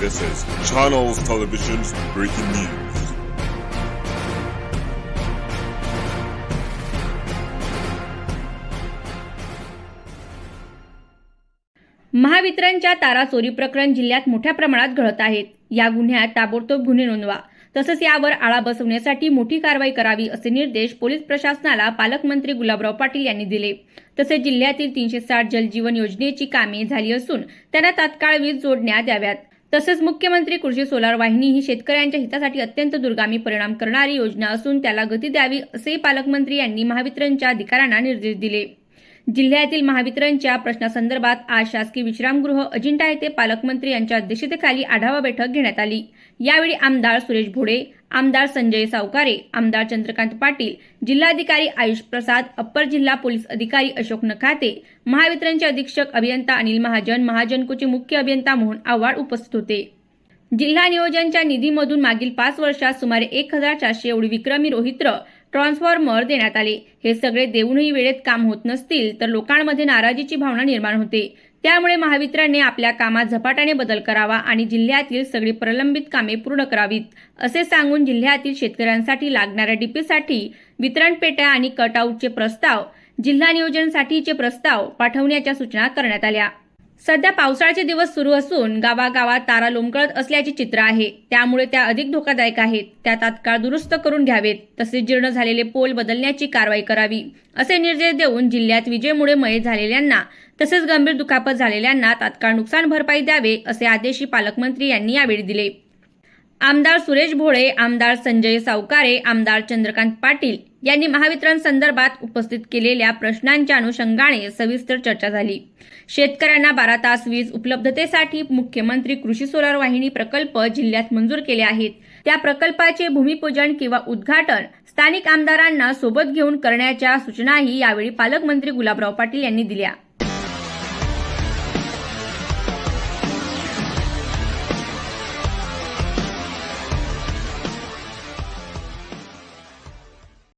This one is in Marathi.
This is Channels Television's breaking news. महावितरणच्या तारा चोरी प्रकरण जिल्ह्यात मोठ्या प्रमाणात घडत आहेत. या गुन्ह्यात ताबडतोब गुन्हे नोंदवा. तसंच यावर आळा बसवण्यासाठी मोठी कारवाई करावी असे निर्देश पोलीस प्रशासनाला पालकमंत्री गुलाबराव पाटील यांनी दिले. तसेच जिल्ह्यातील तीनशे साठ जलजीवन योजनेची कामे झाली असून त्यांना तात्काळ वीज जोडण्यात याव्यात तसेच मुख्यमंत्री कृषी सोलार वाहिनी ही शेतकऱ्यांच्या हितासाठी अत्यंत दुर्गामी परिणाम करणारी योजना असून त्याला गती द्यावी असेही पालकमंत्री यांनी महावितरणच्या अधिकाऱ्यांना निर्देश दिले. जिल्ह्यातील महावितरणच्या प्रश्नासंदर्भात आज शासकीय विश्रामगृह अजिंठा येथे पालकमंत्री यांच्या अध्यक्षतेखाली आढावा बैठक घेण्यात आली. यावेळी आमदार सुरेश भोडे आमदार संजय सावकारे आमदार चंद्रकांत पाटील जिल्हाधिकारी आयुष प्रसाद अप्पर जिल्हा पोलीस अधिकारी अशोक नखाते महावितरणचे अधीक्षक अभियंता अनिल महाजन महाजनकोचे मुख्य अभियंता मोहन आव्हाड उपस्थित होते. जिल्हा नियोजनच्या निधीमधून मागील पाच वर्षात सुमारे एक हजार चारशे एवढी विक्रमी रोहित्र ट्रान्सफॉर्मर देण्यात आले. हे सगळे देऊनही वेळेत काम होत नसतील तर लोकांमध्ये नाराजीची भावना निर्माण होते. त्यामुळे महावितरणने आपल्या कामात झपाट्याने बदल करावा आणि जिल्ह्यातील सगळी प्रलंबित कामे पूर्ण करावीत असे सांगून जिल्ह्यातील शेतकऱ्यांसाठी लागणाऱ्या डीपीसाठी वितरण पेट्या आणि कटआउटचे प्रस्ताव जिल्हा नियोजनसाठीचे प्रस्ताव पाठवण्याच्या सूचना करण्यात आल्या. सध्या पावसाळ्याचे दिवस सुरू असून गावागावात तारा लोंबकळत असल्याचे चित्र आहे. त्यामुळे त्या अधिक धोकादायक आहेत. त्या तात्काळ दुरुस्त करून घ्यावेत. तसेच जीर्ण झालेले पोल बदलण्याची कारवाई करावी असे निर्देश देऊन जिल्ह्यात विजेमुळे मये झालेल्यांना तसेच गंभीर दुखापत झालेल्यांना तात्काळ नुकसान भरपाई द्यावे असे आदेशही पालकमंत्री यांनी यावेळी दिले. आमदार सुरेश भोळे आमदार संजय सावकारे आमदार चंद्रकांत पाटील यांनी महावितरण संदर्भात उपस्थित केलेल्या प्रश्नांच्या अनुषंगाने सविस्तर चर्चा झाली. शेतकऱ्यांना बारा तास वीज उपलब्धतेसाठी मुख्यमंत्री कृषी सोलार वाहिनी प्रकल्प जिल्ह्यात मंजूर केले आहेत. त्या प्रकल्पाचे भूमिपूजन किंवा उद्घाटन स्थानिक आमदारांना सोबत घेऊन करण्याच्या सूचनाही यावेळी पालकमंत्री गुलाबराव पाटील यांनी दिल्या.